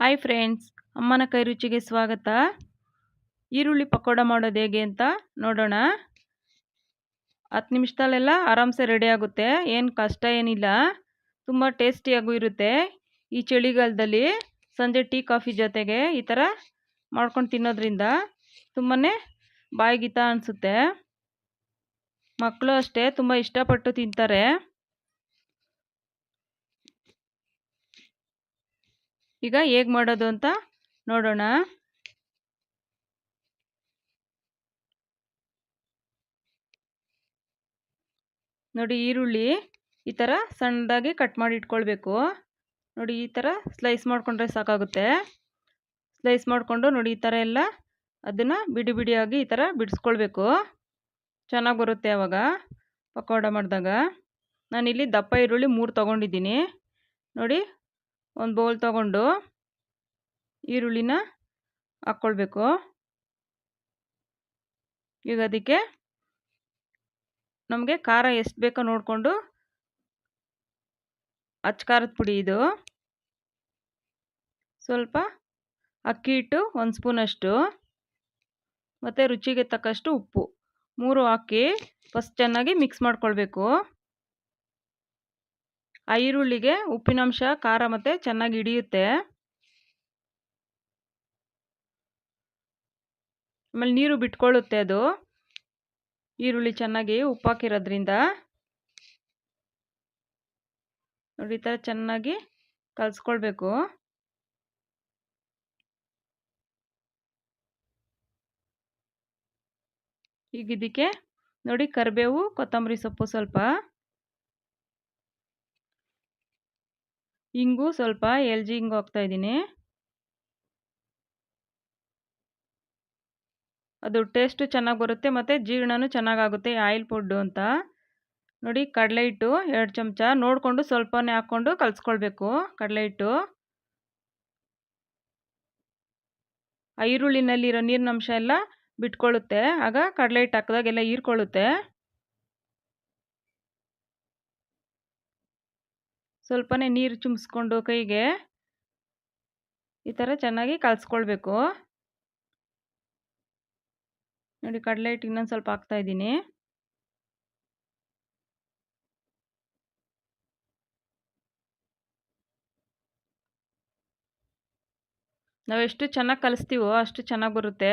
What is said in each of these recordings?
Hi friends ಅಮ್ಮನ ಕೈ ರುಚಿಗೆ ಸ್ವಾಗತ. ಈರುಳ್ಳಿ ಪಕೋಡ ಮಾಡೋದು ಹೇಗೆ ಅಂತ ನೋಡೋಣ. ಹತ್ತು ನಿಮಿಷದಲ್ಲೆಲ್ಲ ಆರಾಮ್ಸೆ ರೆಡಿ ಆಗುತ್ತೆ. ಏನು ಕಷ್ಟ ಏನಿಲ್ಲ. ತುಂಬ ಟೇಸ್ಟಿಯಾಗೂ ಇರುತ್ತೆ. ಈ ಚಳಿಗಾಲದಲ್ಲಿ ಸಂಜೆ ಟೀ, ಕಾಫಿ ಜೊತೆಗೆ ಈ ಥರ ಮಾಡ್ಕೊಂಡು ತಿನ್ನೋದ್ರಿಂದ ತುಂಬಾ ಬಾಯಿಗಿತ ಅನಿಸುತ್ತೆ. ಮಕ್ಕಳು ಅಷ್ಟೇ ತುಂಬ ಇಷ್ಟಪಟ್ಟು ತಿಂತಾರೆ. ಈಗ ಹೇಗೆ ಮಾಡೋದು ಅಂತ ನೋಡೋಣ. ನೋಡಿ ಈರುಳ್ಳಿ ಈ ಥರ ಸಣ್ಣದಾಗಿ ಕಟ್ ಮಾಡಿ ಇಟ್ಕೊಳ್ಬೇಕು. ನೋಡಿ ಈ ಥರ ಸ್ಲೈಸ್ ಮಾಡಿಕೊಂಡ್ರೆ ಸಾಕಾಗುತ್ತೆ. ಸ್ಲೈಸ್ ಮಾಡಿಕೊಂಡು ನೋಡಿ ಈ ಥರ ಎಲ್ಲ ಅದನ್ನು ಬಿಡಿ ಬಿಡಿಯಾಗಿ ಈ ಥರ ಬಿಡಿಸ್ಕೊಳ್ಬೇಕು. ಚೆನ್ನಾಗಿ ಬರುತ್ತೆ ಆವಾಗ ಪಕೋಡ ಮಾಡಿದಾಗ. ನಾನಿಲ್ಲಿ ದಪ್ಪ ಈರುಳ್ಳಿ ಮೂರು ತೊಗೊಂಡಿದ್ದೀನಿ. ನೋಡಿ ಒಂದು ಬೌಲ್ ತಗೊಂಡು ಈರುಳ್ಳಿನ ಹಾಕ್ಕೊಳ್ಬೇಕು. ಈಗ ಅದಕ್ಕೆ ನಮಗೆ ಖಾರ ಎಷ್ಟು ಬೇಕೋ ನೋಡಿಕೊಂಡು ಅಚ್ಚ ಖಾರದ ಪುಡಿ ಇದು. ಸ್ವಲ್ಪ ಅಕ್ಕಿ ಹಿಟ್ಟು ಒಂದು ಸ್ಪೂನಷ್ಟು ಮತ್ತು ರುಚಿಗೆ ತಕ್ಕಷ್ಟು ಉಪ್ಪು. ಮೂರು ಹಾಕಿ ಫಸ್ಟ್ ಚೆನ್ನಾಗಿ ಮಿಕ್ಸ್ ಮಾಡ್ಕೊಳ್ಬೇಕು. ಆ ಈರುಳ್ಳಿಗೆ ಉಪ್ಪಿನಂಶ ಖಾರ ಮತ್ತು ಚೆನ್ನಾಗಿ ಹಿಡಿಯುತ್ತೆ. ಆಮೇಲೆ ನೀರು ಬಿಟ್ಕೊಳ್ಳುತ್ತೆ ಅದು. ಈರುಳ್ಳಿ ಚೆನ್ನಾಗಿ ಉಪ್ಪಾಕಿರೋದ್ರಿಂದ ನೋಡಿ, ಈ ಥರ ಚೆನ್ನಾಗಿ ಕಲಿಸ್ಕೊಳ್ಬೇಕು. ಈಗ ಇದಕ್ಕೆ ನೋಡಿ ಕರಿಬೇವು, ಕೊತ್ತಂಬರಿ ಸೊಪ್ಪು ಸ್ವಲ್ಪ. ಇಂಗು ಸ್ವಲ್ಪ ಎಲ್ ಜಿ ಹಿಂಗು ಇದ್ದೀನಿ. ಅದು ಟೇಸ್ಟು ಚೆನ್ನಾಗಿ ಬರುತ್ತೆ ಮತ್ತು ಜೀರ್ಣನೂ ಚೆನ್ನಾಗಾಗುತ್ತೆ, ಆಯಿಲ್ ಫುಡ್ಡು ಅಂತ. ನೋಡಿ, ಕಡಲೆ ಹಿಟ್ಟು ಎರಡು ಚಮಚ. ನೋಡಿಕೊಂಡು ಸ್ವಲ್ಪನೇ ಹಾಕ್ಕೊಂಡು ಕಲಿಸ್ಕೊಳ್ಬೇಕು ಕಡಲೆ ಹಿಟ್ಟು. ಈರುಳ್ಳಿನಲ್ಲಿರೋ ನೀರಿನಂಶ ಎಲ್ಲ ಬಿಟ್ಕೊಳ್ಳುತ್ತೆ. ಆಗ ಕಡಲೆ ಹಿಟ್ಟು ಹಾಕಿದಾಗೆಲ್ಲ ಹೀರ್ಕೊಳ್ಳುತ್ತೆ. ಸ್ವಲ್ಪನೇ ನೀರು ಚುಮ್ಸ್ಕೊಂಡು ಕೈಗೆ ಈ ಥರ ಚೆನ್ನಾಗಿ ಕಲಿಸ್ಕೊಳ್ಬೇಕು. ನೋಡಿ ಕಡಲೆ ಹಿಟ್ಟು ಇನ್ನೊಂದು ಸ್ವಲ್ಪ ಹಾಕ್ತಾಯಿದ್ದೀನಿ ನಾವು ಎಷ್ಟು ಚೆನ್ನಾಗಿ ಕಲಿಸ್ತೀವೋ ಅಷ್ಟು ಚೆನ್ನಾಗಿ ಬರುತ್ತೆ.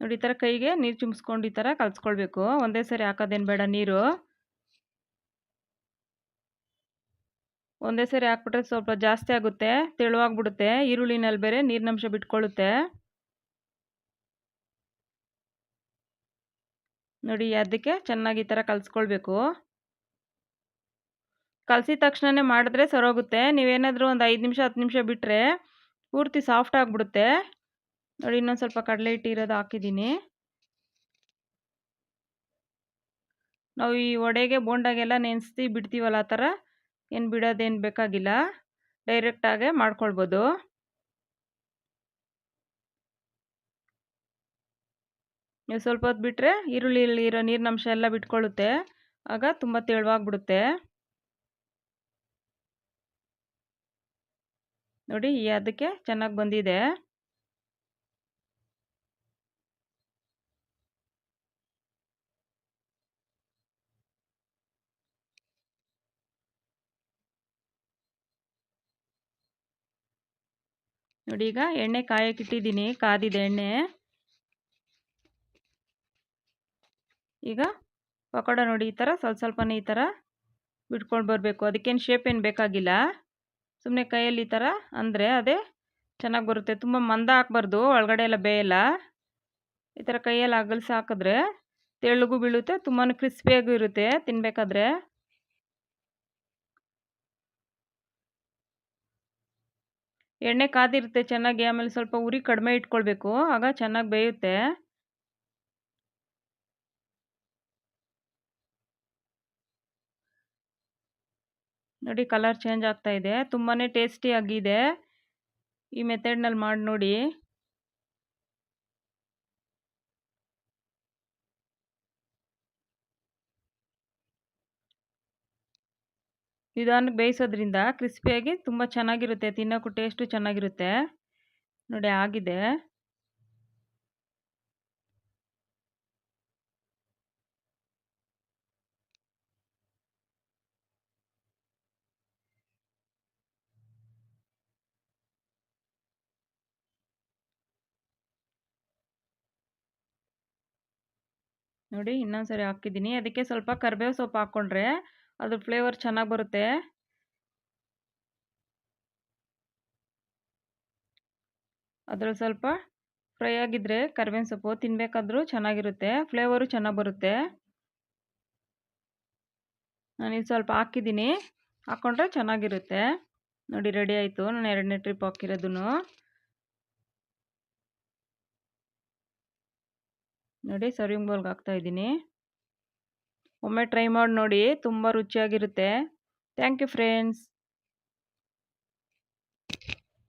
ನೋಡಿ ಈ ಥರ ಕೈಗೆ ನೀರು ಚುಮ್ಸ್ಕೊಂಡು ಈ ಥರ ಕಲಿಸ್ಕೊಳ್ಬೇಕು. ಒಂದೇ ಸರಿ ಹಾಕೋದೇನು ಬೇಡ ನೀರು. ಒಂದೇ ಸರಿ ಹಾಕ್ಬಿಟ್ರೆ ಸ್ವಲ್ಪ ಜಾಸ್ತಿ ಆಗುತ್ತೆ, ತೆಳುವಾಗ್ಬಿಡುತ್ತೆ, ಈರುಳ್ಳಿನಲ್ಲಿ ಬೇರೆ ನೀರಿನಂಶ ಬಿಟ್ಕೊಳ್ಳುತ್ತೆ. ನೋಡಿ, ಅದಕ್ಕೆ ಚೆನ್ನಾಗಿ ಈ ಥರ ಕಲಿಸ್ಕೊಳ್ಬೇಕು. ಕಲಸಿದ ತಕ್ಷಣವೇ ಮಾಡಿದ್ರೆ ಸರೋಗುತ್ತೆ. ನೀವೇನಾದರೂ ಒಂದು ಐದು ನಿಮಿಷ, ಹತ್ತು ನಿಮಿಷ ಬಿಟ್ಟರೆ ಪೂರ್ತಿ ಸಾಫ್ಟ್ ಆಗಿಬಿಡುತ್ತೆ. ನೋಡಿ, ಇನ್ನೊಂದು ಸ್ವಲ್ಪ ಕಡಲೆ ಹಿಟ್ಟು ಇರೋದು ಹಾಕಿದ್ದೀನಿ. ನಾವು ಈ ಒಡೆಗೆ ಬೋಂಡಾಗೆಲ್ಲ ನೆನೆಸಿ ಬಿಡ್ತೀವಲ್ಲ ಆ ಥರ. ಏನು ಬಿಡೋದೇನು ಬೇಕಾಗಿಲ್ಲ. ಡೈರೆಕ್ಟಾಗೆ ಮಾಡ್ಕೊಳ್ಬೋದು. ನೀವು ಸ್ವಲ್ಪ ಹೊತ್ತು ಬಿಟ್ಟರೆ ಈರುಳ್ಳಿಯಲ್ಲಿರೋ ನೀರಿನಂಶ ಎಲ್ಲ ಬಿಟ್ಕೊಳ್ಳುತ್ತೆ. ಆಗ ತುಂಬ ತೆಳುವಾಗಿಬಿಡುತ್ತೆ. ನೋಡಿ ಅದಕ್ಕೆ ಚೆನ್ನಾಗಿ ಬಂದಿದೆ. ನೋಡಿ, ಈಗ ಎಣ್ಣೆ ಕಾಯಕ್ಕಿಟ್ಟಿದ್ದೀನಿ ಕಾದಿದೆ ಎಣ್ಣೆ. ಈಗ ಪಕೋಡ ನೋಡಿ, ಈ ಥರ ಸ್ವಲ್ಪ ಸ್ವಲ್ಪನೇ ಈ ಥರ ಬಿಟ್ಕೊಂಡು ಬರಬೇಕು. ಅದಕ್ಕೇನು ಶೇಪ್ ಏನು ಬೇಕಾಗಿಲ್ಲ. ಸುಮ್ಮನೆ ಕೈಯಲ್ಲಿ ಈ ಥರ ಅಂದರೆ ಅದೇ ಚೆನ್ನಾಗಿ ಬರುತ್ತೆ. ತುಂಬ ಮಂದ ಹಾಕ್ಬಾರ್ದು ಒಳಗಡೆ ಎಲ್ಲ ಬೇಯಲ್ಲ. ಈ ಥರ ಕೈಯಲ್ಲಿ ಅಗಲ್ಸಿ ಹಾಕಿದ್ರೆ ತೆಳ್ಳಗೂ ಬೀಳುತ್ತೆ ತುಂಬಾ ಕ್ರಿಸ್ಪಿಯಾಗೂ ಇರುತ್ತೆ ತಿನ್ನಬೇಕಾದ್ರೆ ಎಣ್ಣೆ ಕಾದಿರುತ್ತೆ ಚೆನ್ನಾಗಿ, ಆಮೇಲೆ ಸ್ವಲ್ಪ ಉರಿ ಕಡಿಮೆ ಇಟ್ಕೊಳ್ಬೇಕು, ಆಗ ಚೆನ್ನಾಗಿ ಬೇಯುತ್ತೆ. ನೋಡಿ ಕಲರ್ ಚೇಂಜ್ ಆಗ್ತಾ ಇದೆ ತುಂಬಾ ಟೇಸ್ಟಿಯಾಗಿದೆ. ಈ ಮೆಥಡ್ನಲ್ಲಿ ಮಾಡಿ ನೋಡಿ ನಿಧಾನಕ್ಕೆ ಬೇಯಿಸೋದ್ರಿಂದ ಕ್ರಿಸ್ಪಿಯಾಗಿ ತುಂಬ ಚೆನ್ನಾಗಿರುತ್ತೆ, ತಿನ್ನೋಕ್ಕೂ ಟೇಸ್ಟು ಚೆನ್ನಾಗಿರುತ್ತೆ. ನೋಡಿ ಆಗಿದೆ. ನೋಡಿ ಇನ್ನೊಂದ್ಸರಿ ಹಾಕಿದ್ದೀನಿ. ಅದಕ್ಕೆ ಸ್ವಲ್ಪ ಕರಿಬೇವು ಸೊಪ್ಪು ಹಾಕ್ಕೊಂಡ್ರೆ ಅದ್ರ ಫ್ಲೇವರ್ ಚೆನ್ನಾಗಿ ಬರುತ್ತೆ. ಅದ್ರಲ್ಲಿ ಸ್ವಲ್ಪ ಫ್ರೈ ಆಗಿದ್ರೆ ಕರಿಬೇವಿನ ಸೊಪ್ಪು ತಿನ್ನಬೇಕಾದ್ರೂ ಚೆನ್ನಾಗಿರುತ್ತೆ. ಫ್ಲೇವರು ಚೆನ್ನಾಗಿ ಬರುತ್ತೆ. ನಾನಿಲ್ಲಿ ಸ್ವಲ್ಪ ಹಾಕಿದ್ದೀನಿ. ಹಾಕ್ಕೊಂಡ್ರೆ ಚೆನ್ನಾಗಿರುತ್ತೆ. ನೋಡಿ ರೆಡಿ ಆಯಿತು. ನಾನು ಎರಡನೇ ಟ್ರಿಪ್ ಹಾಕಿರೋದು ನೋಡಿ ಸರ್ವಿಂಗ್ ಬೌಲ್ಗೆ ಹಾಕ್ತಾಯಿದ್ದೀನಿ ಒಮ್ಮೆ ಟ್ರೈ ಮಾಡಿ ನೋಡಿ ತುಂಬ ರುಚಿಯಾಗಿರುತ್ತೆ. Thank you friends